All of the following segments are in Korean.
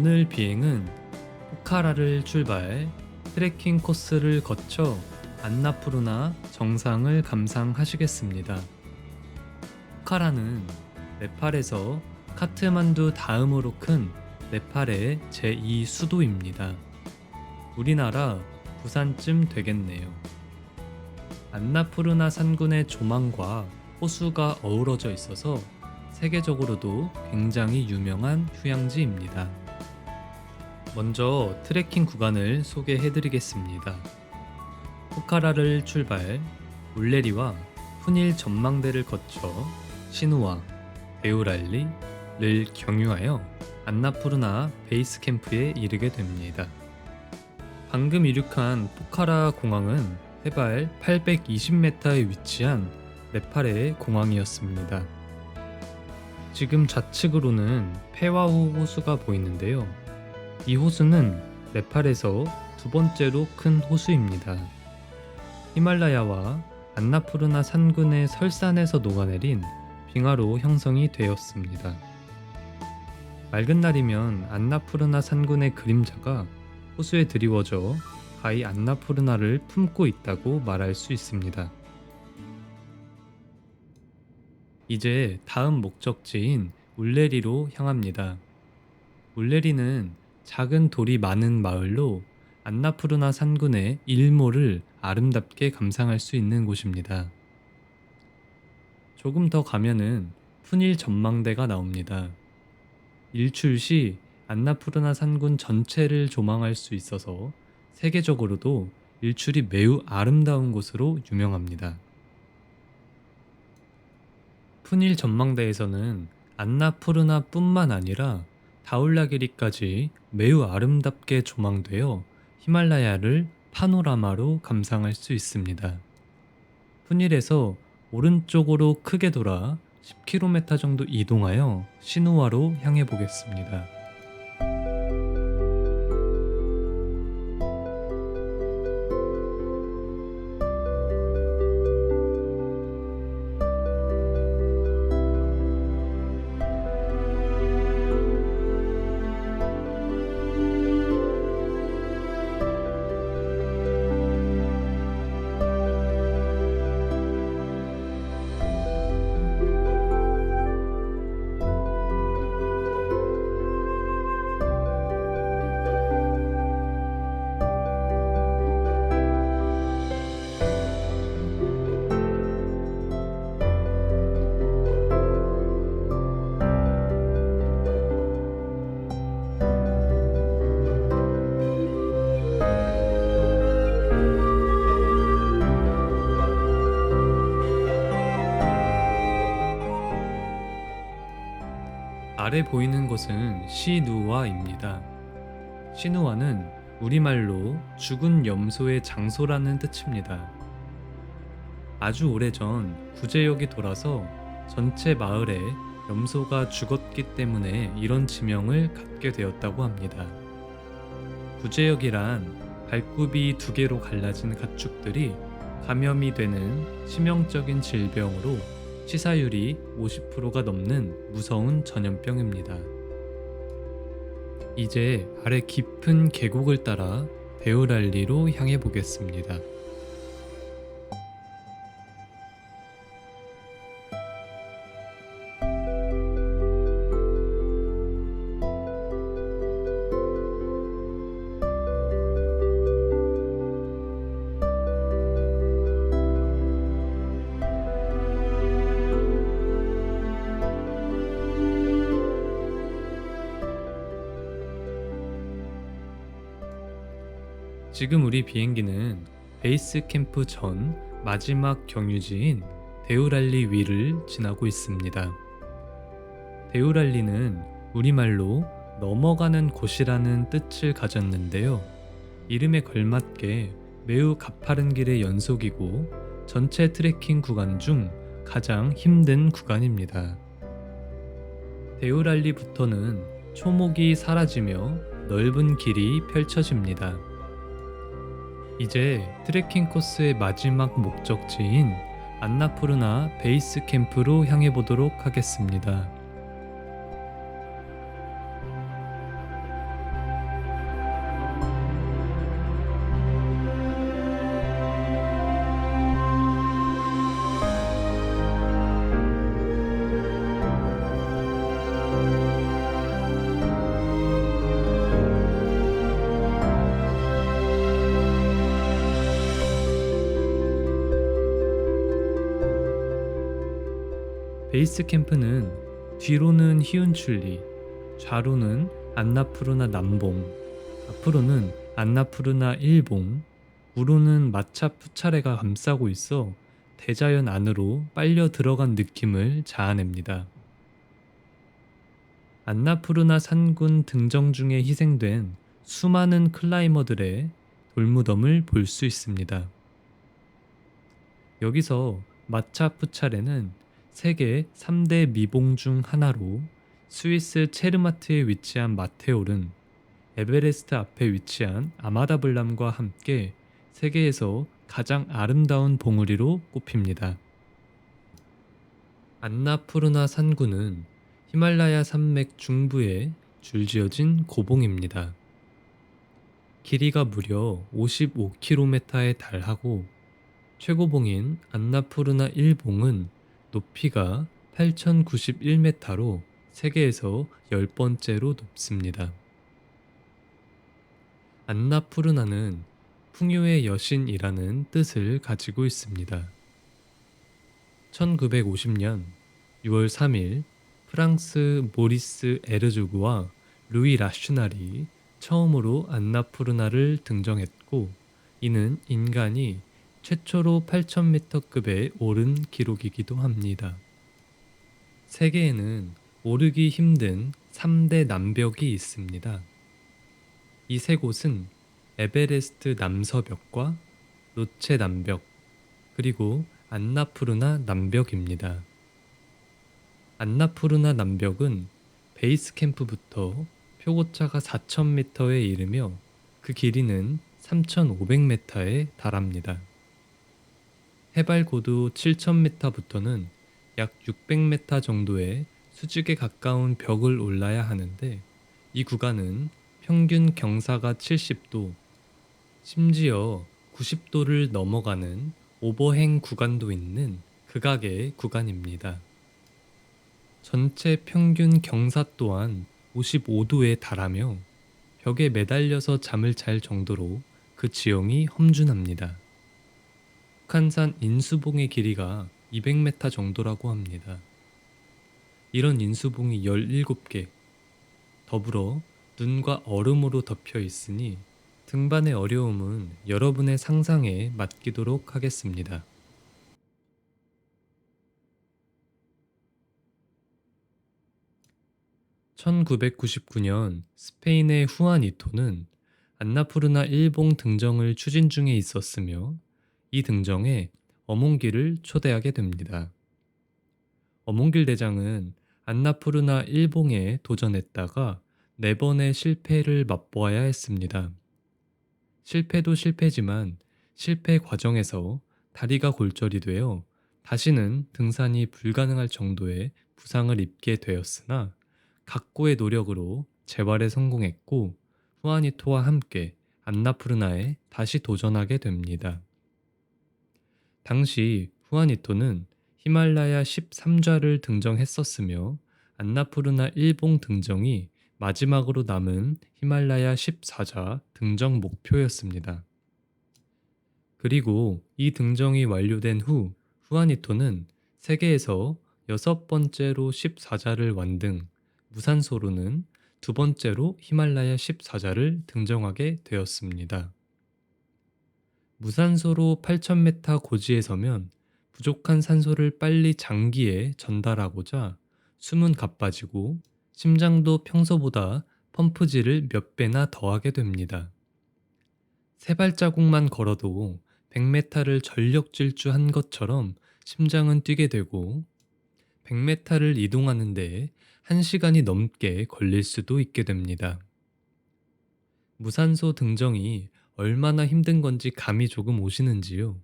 오늘 비행은 포카라를 출발 트레킹 코스를 거쳐 안나푸르나 정상을 감상하시겠습니다. 포카라는 네팔에서 카트만두 다음으로 큰 네팔의 제2 수도입니다. 우리나라 부산쯤 되겠네요. 안나푸르나 산군의 조망과 호수가 어우러져 있어서 세계적으로도 굉장히 유명한 휴양지입니다. 먼저 트레킹 구간을 소개해 드리겠습니다. 포카라를 출발, 울레리와 푸닐 전망대를 거쳐 시누아, 베우랄리를 경유하여 안나푸르나 베이스 캠프에 이르게 됩니다. 방금 이륙한 포카라 공항은 해발 820m에 위치한 네팔의 공항이었습니다. 지금 좌측으로는 페와후 호수가 보이는데요. 이 호수는 네팔에서 두 번째로 큰 호수입니다. 히말라야와 안나푸르나 산군의 설산에서 녹아내린 빙하로 형성이 되었습니다. 맑은 날이면 안나푸르나 산군의 그림자가 호수에 드리워져 가히 안나푸르나를 품고 있다고 말할 수 있습니다. 이제 다음 목적지인 울레리로 향합니다. 울레리는 작은 돌이 많은 마을로 안나푸르나 산군의 일몰을 아름답게 감상할 수 있는 곳입니다. 조금 더 가면은 푸닐 전망대가 나옵니다. 일출 시 안나푸르나 산군 전체를 조망할 수 있어서 세계적으로도 일출이 매우 아름다운 곳으로 유명합니다. 푸닐 전망대에서는 안나푸르나 뿐만 아니라 다울라기리까지 매우 아름답게 조망되어 히말라야를 파노라마로 감상할 수 있습니다. 푸닐에서 오른쪽으로 크게 돌아 10km 정도 이동하여 시누아로 향해 보겠습니다. 아래 보이는 곳은 시누아입니다. 시누아는 우리말로 죽은 염소의 장소라는 뜻입니다. 아주 오래전 구제역이 돌아서 전체 마을에 염소가 죽었기 때문에 이런 지명을 갖게 되었다고 합니다. 구제역이란 발굽이 두 개로 갈라진 가축들이 감염이 되는 치명적인 질병으로 치사율이 50%가 넘는 무서운 전염병입니다. 이제 아래 깊은 계곡을 따라 베우랄리로 향해 보겠습니다. 지금 우리 비행기는 베이스 캠프 전 마지막 경유지인 데우랄리 위를 지나고 있습니다. 데우랄리는 우리말로 넘어가는 곳이라는 뜻을 가졌는데요. 이름에 걸맞게 매우 가파른 길의 연속이고 전체 트레킹 구간 중 가장 힘든 구간입니다. 데우랄리부터는 초목이 사라지며 넓은 길이 펼쳐집니다. 이제 트레킹 코스의 마지막 목적지인 안나푸르나 베이스 캠프로 향해 보도록 하겠습니다. 베이스 캠프는 뒤로는 히운출리, 좌로는 안나푸르나 남봉, 앞으로는 안나푸르나 일봉, 우로는 마차 푸차레가 감싸고 있어 대자연 안으로 빨려 들어간 느낌을 자아냅니다. 안나푸르나 산군 등정 중에 희생된 수많은 클라이머들의 돌무덤을 볼 수 있습니다. 여기서 마차푸차레는 세계 3대 미봉 중 하나로 스위스 체르마트에 위치한 마테올은 에베레스트 앞에 위치한 아마다블람과 함께 세계에서 가장 아름다운 봉우리로 꼽힙니다. 안나푸르나 산구는 히말라야 산맥 중부에 줄지어진 고봉입니다. 길이가 무려 55km에 달하고 최고봉인 안나푸르나 1봉은 높이가 8,091m로 세계에서 열 번째로 높습니다. 안나푸르나는 풍요의 여신이라는 뜻을 가지고 있습니다. 1950년 6월 3일 프랑스 모리스 에르조그와 루이 라슈날이 처음으로 안나푸르나를 등정했고 이는 인간이 최초로 8,000m급에 오른 기록이기도 합니다. 세계에는 오르기 힘든 3대 남벽이 있습니다. 이 세 곳은 에베레스트 남서벽과 로체 남벽, 그리고 안나푸르나 남벽입니다. 안나푸르나 남벽은 베이스 캠프부터 표고차가 4,000m에 이르며 그 길이는 3,500m에 달합니다. 해발 고도 7,000m부터는 약 600m 정도의 수직에 가까운 벽을 올라야 하는데 이 구간은 평균 경사가 70도, 심지어 90도를 넘어가는 오버행 구간도 있는 극악의 구간입니다. 전체 평균 경사 또한 55도에 달하며 벽에 매달려서 잠을 잘 정도로 그 지형이 험준합니다. 북한산 인수봉의 길이가 200m 정도라고 합니다. 이런 인수봉이 17개, 더불어 눈과 얼음으로 덮여 있으니 등반의 어려움은 여러분의 상상에 맡기도록 하겠습니다. 1999년 스페인의 후아니토는 안나푸르나 일봉 등정을 추진 중에 있었으며 이 등정에 어몽길을 초대하게 됩니다. 어몽길 대장은 안나푸르나 일봉에 도전했다가 네 번의 실패를 맛보아야 했습니다. 실패도 실패지만 실패 과정에서 다리가 골절이 되어 다시는 등산이 불가능할 정도의 부상을 입게 되었으나 각고의 노력으로 재활에 성공했고 후아니토와 함께 안나푸르나에 다시 도전하게 됩니다. 당시 후아니토는 히말라야 13좌를 등정했었으며 안나푸르나 일봉 등정이 마지막으로 남은 히말라야 14좌 등정 목표였습니다. 그리고 이 등정이 완료된 후 후아니토는 세계에서 여섯 번째로 14자를 완등 무산소로는 두 번째로 히말라야 14자를 등정하게 되었습니다. 무산소로 8,000m 고지에 서면 부족한 산소를 빨리 장기에 전달하고자 숨은 가빠지고 심장도 평소보다 펌프질을 몇 배나 더하게 됩니다. 세 발자국만 걸어도 100m를 전력 질주한 것처럼 심장은 뛰게 되고 100m를 이동하는데 1시간이 넘게 걸릴 수도 있게 됩니다. 무산소 등정이 얼마나 힘든 건지 감이 조금 오시는지요?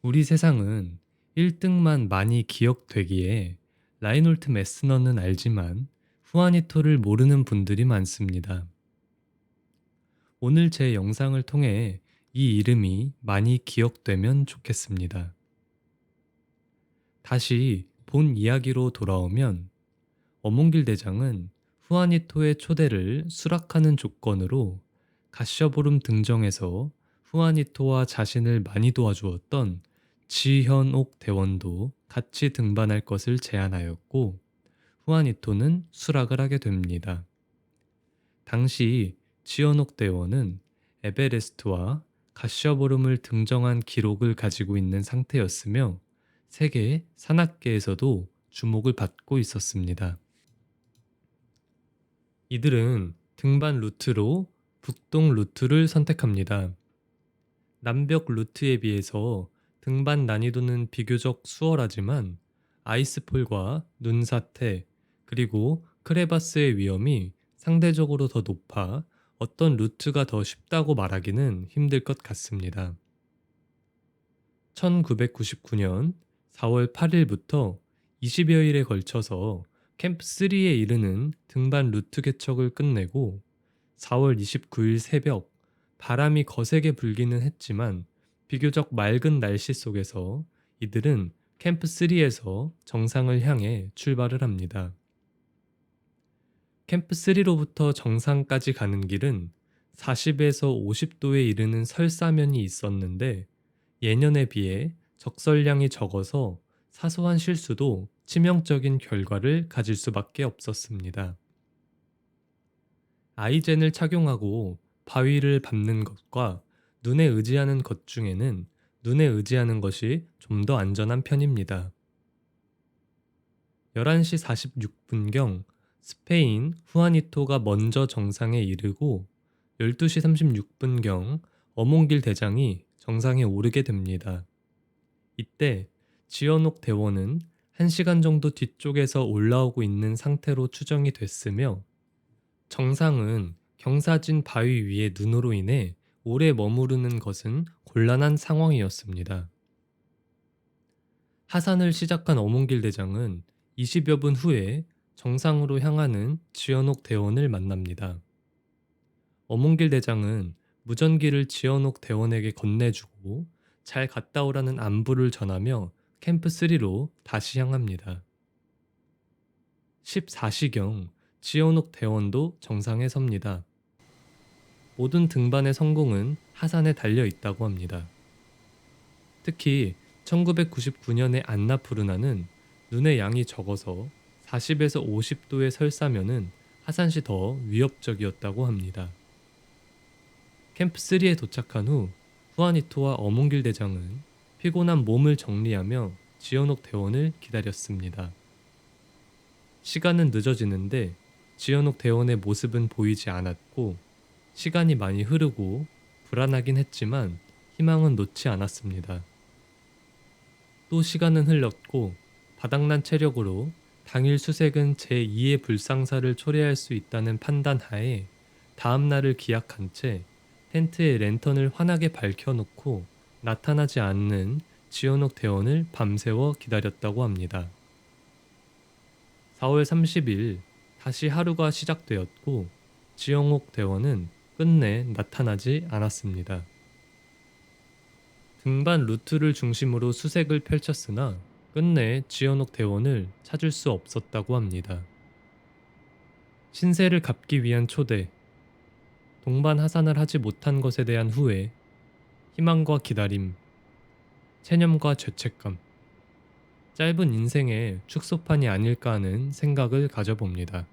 우리 세상은 1등만 많이 기억되기에 라이놀트 메스너는 알지만 후아니토를 모르는 분들이 많습니다. 오늘 제 영상을 통해 이 이름이 많이 기억되면 좋겠습니다. 다시 본 이야기로 돌아오면 어몽길 대장은 후아니토의 초대를 수락하는 조건으로 가셔보름 등정에서 후아니토와 자신을 많이 도와주었던 지현옥 대원도 같이 등반할 것을 제안하였고 후아니토는 수락을 하게 됩니다. 당시 지현옥 대원은 에베레스트와 가시어보름을 등정한 기록을 가지고 있는 상태였으며 세계 산악계에서도 주목을 받고 있었습니다. 이들은 등반 루트로 북동 루트를 선택합니다. 남벽 루트에 비해서 등반 난이도는 비교적 수월하지만 아이스폴과 눈사태 그리고 크레바스의 위험이 상대적으로 더 높아 어떤 루트가 더 쉽다고 말하기는 힘들 것 같습니다. 1999년 4월 8일부터 20여일에 걸쳐서 캠프 3에 이르는 등반 루트 개척을 끝내고 4월 29일 새벽 바람이 거세게 불기는 했지만 비교적 맑은 날씨 속에서 이들은 캠프 3에서 정상을 향해 출발을 합니다. 캠프 3로부터 정상까지 가는 길은 40에서 50도에 이르는 설사면이 있었는데 예년에 비해 적설량이 적어서 사소한 실수도 치명적인 결과를 가질 수밖에 없었습니다. 아이젠을 착용하고 바위를 밟는 것과 눈에 의지하는 것 중에는 눈에 의지하는 것이 좀 더 안전한 편입니다. 11시 46분경 스페인 후아니토가 먼저 정상에 이르고 12시 36분경 어몽길 대장이 정상에 오르게 됩니다. 이때 지연옥 대원은 1시간 정도 뒤쪽에서 올라오고 있는 상태로 추정이 됐으며 정상은 경사진 바위 위에 눈으로 인해 오래 머무르는 것은 곤란한 상황이었습니다. 하산을 시작한 어몽길 대장은 20여 분 후에 정상으로 향하는 지연옥 대원을 만납니다. 어몽길 대장은 무전기를 지연옥 대원에게 건네주고 잘 갔다 오라는 안부를 전하며 캠프 3로 다시 향합니다. 14시경 지연옥 대원도 정상에 섭니다. 모든 등반의 성공은 하산에 달려 있다고 합니다. 특히 1999년의 안나푸르나는 눈의 양이 적어서 40에서 50도의 설사면은 하산 시 더 위협적이었다고 합니다. 캠프 3에 도착한 후 후아니토와 어몽길 대장은 피곤한 몸을 정리하며 지연옥 대원을 기다렸습니다. 시간은 늦어지는데 지연옥 대원의 모습은 보이지 않았고 시간이 많이 흐르고 불안하긴 했지만 희망은 놓지 않았습니다. 또 시간은 흘렀고 바닥난 체력으로 당일 수색은 제2의 불상사를 초래할 수 있다는 판단 하에 다음 날을 기약한 채 텐트에 랜턴을 환하게 밝혀놓고 나타나지 않는 지연옥 대원을 밤새워 기다렸다고 합니다. 4월 30일 다시 하루가 시작되었고 지영옥 대원은 끝내 나타나지 않았습니다. 등반 루트를 중심으로 수색을 펼쳤으나 끝내 지연옥 대원을 찾을 수 없었다고 합니다. 신세를 갚기 위한 초대, 동반 하산을 하지 못한 것에 대한 후회, 희망과 기다림, 체념과 죄책감, 짧은 인생의 축소판이 아닐까 하는 생각을 가져봅니다.